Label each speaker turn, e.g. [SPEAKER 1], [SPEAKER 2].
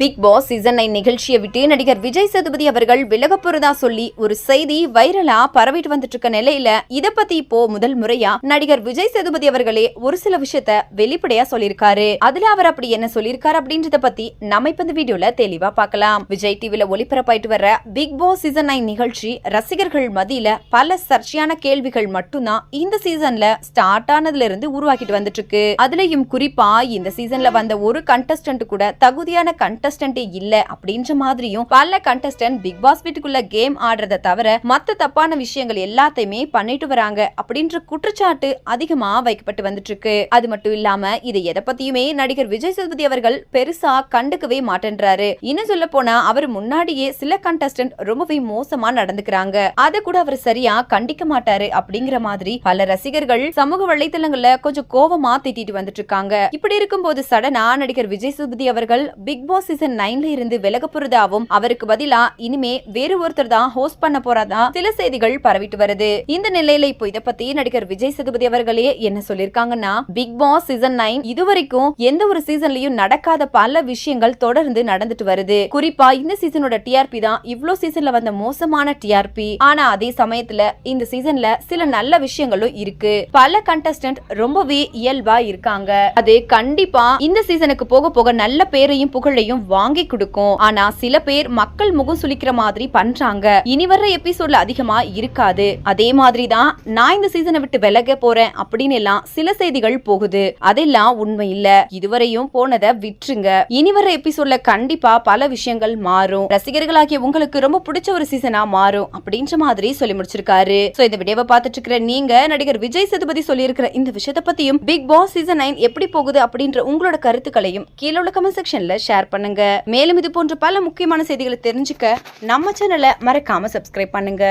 [SPEAKER 1] Big Boss season nine நிகழ்ச்சியை விட்டு நடிகர் விஜய் சேதுபதி அவர்கள் விலக போறதா சொல்லி ஒரு செய்தி வைரலா பரவிட்டு வந்துட்டு இருக்க நிலையில இத பத்தி இப்போ முதல் முறையா நடிகர் விஜய் சேதுபதி அவர்களே ஒரு சில விஷயத்த வெளிப்படையா சொல்லியிருக்காரு. அதுல அவர் அப்படி என்ன சொல்லியிருக்காரு அப்படின்றத பத்தி நம்ம இப்ப இந்த வீடியோல தெளிவா பார்க்கலாம். விஜய் டிவில ஒளிபரப்பாயிட்டு வர பிக் பாஸ் சீசன் நைன் நிகழ்ச்சி ரசிகர்கள் மத்தியில பல சர்ச்சையான கேள்விகள் மட்டும்தான் இந்த சீசன்ல ஸ்டார்ட் ஆனதுல இருந்து உருவாக்கிட்டு வந்துட்டு இருக்கு அதுலயும் குறிப்பா இந்த சீசன்ல வந்த ஒரு கண்டஸ்டன்ட் கூட தகுதியான கண்டஸ்டன்டே இல்ல அப்படின்ற மாதிரியும் பல கண்டஸ்டன்ட் பிக் பாஸ் வீட்டுக்குள்ள கேம் ஆடுறத தவிர மத்த தப்பான விஷயங்கள் எல்லாத்தையுமே பண்ணிட்டு வராங்க அப்படின்ற குற்றச்சாட்டு அதிகமா வைக்கப்பட்டு வந்துட்டு இருக்கு அது மட்டும் இல்லாம இதை எதை பத்தியுமே நடிகர் விஜய் சேதுபதி அவர்கள் பெருசா கண்டுக்கவே மாட்டேன்றாரு. இன்னும் சொல்ல போனா அவர் முன்னாடியே சில கண்டஸ்டன்ட் ரொம்பவே மோசமா நடந்துக்கிறாங்க. அதை கூட அவர் சரியா கண்டிக்க மாட்டாரு அப்படிங்கிற மாதிரி பல ரசிகர்கள் சமூக வலைதளங்கள்ல கொஞ்சம் கோவமா திட்டிட்டு வந்துட்டு இருக்காங்க இப்படி இருக்கும்போது சடனா நடிகர் விஜய் சேதுபதி அவர்கள் பிக் பாஸ் சீசன் நைன்ல இருந்து விலக போறதாவும் அவருக்கு பதிலா இனிமே வேறு ஒருத்தர் தான் ஹோஸ்ட் பண்ண போறதா சில செய்திகள் பரவிட்டு வருது. இந்த நிலையில இப்போ இத பத்தி நடிகர் விஜய் சேதுபதி அவர்களே என்ன சொல்லிருக்காங்கன்னா பிக் பாஸ் சீசன் நைன் இதுவரைக்கும் எந்த ஒரு சீசன்லயும் நடக்காத பல விஷயங்கள் தொடர்ந்து நடந்துட்டு வருது. குறிப்பா இந்த சீசனோட டிஆர்பி தான் இவ்ளோ சீசன்ல வந்த மோசமான டிஆர்பி ஆனா அதே சமயத்துல இந்த சீசன்ல சில நல்ல விஷயங்களும் இருக்கு. பல கண்டஸ்டன்ட் ரொம்பவே இயல்பா இருக்காங்க. அது கண்டிப்பா இந்த சீசனுக்கு போக போக நல்ல பேரையும் புகழையும் வாங்கி கொடுக்கும். ஆனா சில பேர் மக்கள் முகம் சுளிக்கிற மாதிரி பண்றாங்க. இனி வர்ற எபிசோட்ல அதிகமா இருக்காது. அதே மாதிரி தான் நான் இந்த சீசனை விட்டு விலக போறேன் அப்படின்னு எல்லாம் சில செய்திகள் போகுது. அதெல்லாம் உண்மை இல்ல. இதுவரையும் போனதை விட்டுருங்க. இனி வர்ற எபிசோட்ல கண்டிப்பா பல விஷயங்கள் மாறும். ரசிகர்களாகிய உங்களுக்கு ரொம்ப பிடிச்ச ஒரு சீசனா மாறும் அப்படின்ற மாதிரி சொல்லி முடிச்சிருக்காரு. சோ இந்த வீடியோவை பார்த்துட்டு இருக்கிற நீங்க நடிகர் விஜய் சேதுபதி சொல்லியிருக்கிற இந்த விஷயத்தை பத்தியும் பிக் பாஸ் சீசன் நைன் எப்படி போகுது அப்படின்ற உங்களோட கருத்துக்களையும் கீழே உள்ள கமெண்ட் செக்ஷன்ல ஷேர் பண்ணுங்க. மேலும் இது போன்ற பல முக்கியமான செய்திகளை தெரிஞ்சுக்க நம்ம சேனலை மறக்காம சப்ஸ்கிரைப் பண்ணுங்க.